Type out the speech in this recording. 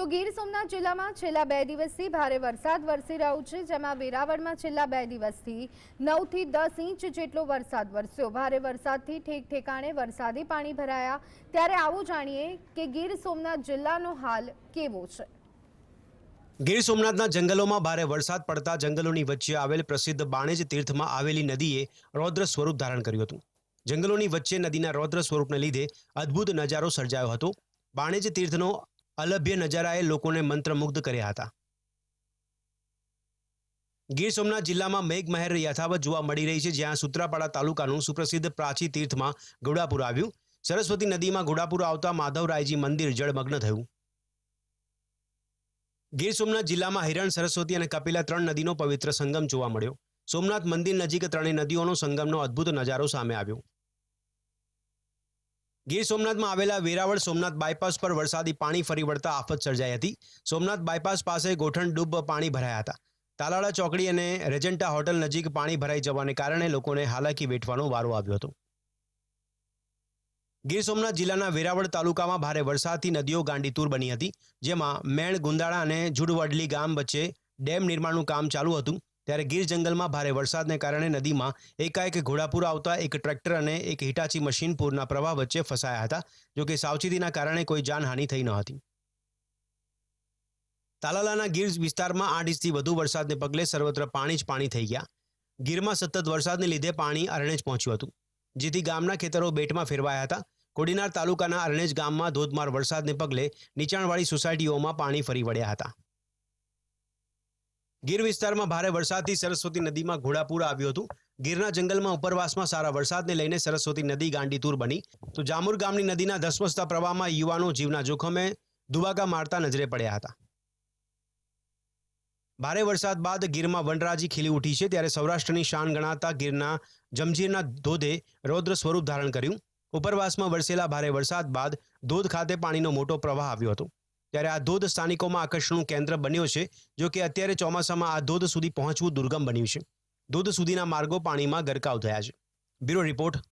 તો ગીર સોમનાથ જિલ્લામાં છેલ્લા બે દિવસથી ભારે વરસાદ વરસી રહ્યો છે, જેમાં વેરાવળમાં છેલ્લા બે દિવસથી નવથી દસ ઇંચ જેટલો વરસાદ વરસ્યો. ભારે વરસાદથી ઠેક ઠેકાણે વરસાદી પાણી ભરાયા. ત્યારે આવું જાણીએ કે ગીર સોમનાથ જિલ્લાનો હાલ કેવો છે. ગીર સોમનાથના જંગલોમાં ભારે વરસાદ પડતા જંગલોની વચ્ચે આવેલ પ્રસિદ્ધ બાણેજ તીર્થમાં આવેલી નદીએ રૌદ્ર સ્વરૂપ ધારણ કર્યું હતું. જંગલોની વચ્ચે નદીના રૌદ્ર સ્વરૂપને લીધે અદ્ભુત નજારો સર્જાયો હતો. બાણેજ તીર્થનો અલભ્ય નજારાએ લોકોને મંત્રમુગ્ધ કર્યા હતા. ગીર સોમનાથ જિલ્લામાં મેઘમહેર યથાવત જોવા મળી રહી છે, જ્યાં સુત્રાપાડા તાલુકાનું સુપ્રસિદ્ધ પ્રાચી તીર્થમાં ઘોડાપુર આવ્યું. સરસ્વતી નદીમાં ઘોડાપુર આવતા માધવરાયજી મંદિર જળમગ્ન થયું. ગીર સોમનાથ જિલ્લામાં હિરણ, સરસ્વતી અને કપિલા ત્રણ નદીનો પવિત્ર સંગમ જોવા મળ્યો. સોમનાથ મંદિર નજીક ત્રણેય નદીઓનો સંગમનો અદ્ભુત નજારો સામે આવ્યો. ગીર સોમનાથમાં આવેલા વેરાવળ સોમનાથ બાયપાસ પર વરસાદી પાણી ફરી વળતા આફત સર્જાઈ હતી. સોમનાથ બાયપાસ પાસે ગોઠણ ડૂબ પાણી ભરાયા હતા. તાલાળા ચોકડી અને રેજન્ટા હોટલ નજીક પાણી ભરાઈ જવાને કારણે લોકોને હાલાકી વેઠવાનો વારો આવ્યો હતો. ગીર સોમનાથ જિલ્લાના વેરાવળ તાલુકામાં ભારે વરસાદથી નદીઓ ગાંડીતુર બની હતી, જેમાં મેણ, ગુંદાળા અને જુડવડલી ગામ વચ્ચે ડેમ નિર્માણનું કામ ચાલુ હતું. ત્યારે ગીર જંગલમાં ભારે વરસાદને કારણે નદીમાં એકાએક ઘોડાપુર આવતા એક ટ્રેક્ટર અને એક હિટાચી મશીન પૂરના પ્રવાહ વચ્ચે ફસાયા હતા જોકે સાવચેતીના કારણે કોઈ જાનહાનિ થઈ ન હતી. તાલાલાના ગીર વિસ્તારમાં આઠ ઇંચથી વધુ વરસાદને પગલે સર્વત્ર પાણી જ પાણી થઈ ગયા. ગીરમાં સતત વરસાદને લીધે પાણી અરણેજ પહોંચ્યું હતું, જેથી ગામના ખેતરો બેટમાં ફેરવાયા હતા. કોડીનાર તાલુકાના અરણેજ ગામમાં ધોધમાર વરસાદને પગલે નીચાણવાળી સોસાયટીઓમાં પાણી ફરી વળ્યા હતા. ગીર વિસ્તારમાં ભારે વરસાદથી સરસ્વતી નદીમાં ઘોડાપૂર આવ્યું હતું. ગીરના જંગલમાં ઉપરવાસમાં સારા વરસાદને લઈને સરસ્વતી નદી ગાંડીતુર બની. તો જામુર ગામની નદીના ધસમસતા પ્રવાહમાં યુવાનો જીવના જોખમે દુબાકા મારતા નજરે પડ્યા હતા. ભારે વરસાદ બાદ ગીરમાં વનરાજી ખીલી ઉઠી છે ત્યારે સૌરાષ્ટ્રની શાન ગણાતા ગીરના જમજીરના ધોધે રૌદ્ર સ્વરૂપ ધારણ કર્યું. ઉપરવાસમાં વરસેલા ભારે વરસાદ બાદ ધોધ ખાતે પાણીનો મોટો પ્રવાહ આવ્યો હતો. ત્યારે આ ધોધ સ્થાનિકોમાં આકર્ષણનું કેન્દ્ર બન્યો છે, જો કે અત્યારે ચોમાસામાં આ ધોધ સુધી પહોંચવું દુર્ગમ બન્યું છે. ધોધ સુધીના માર્ગો પાણીમાં ગરકાવ થયા છે. Bureau report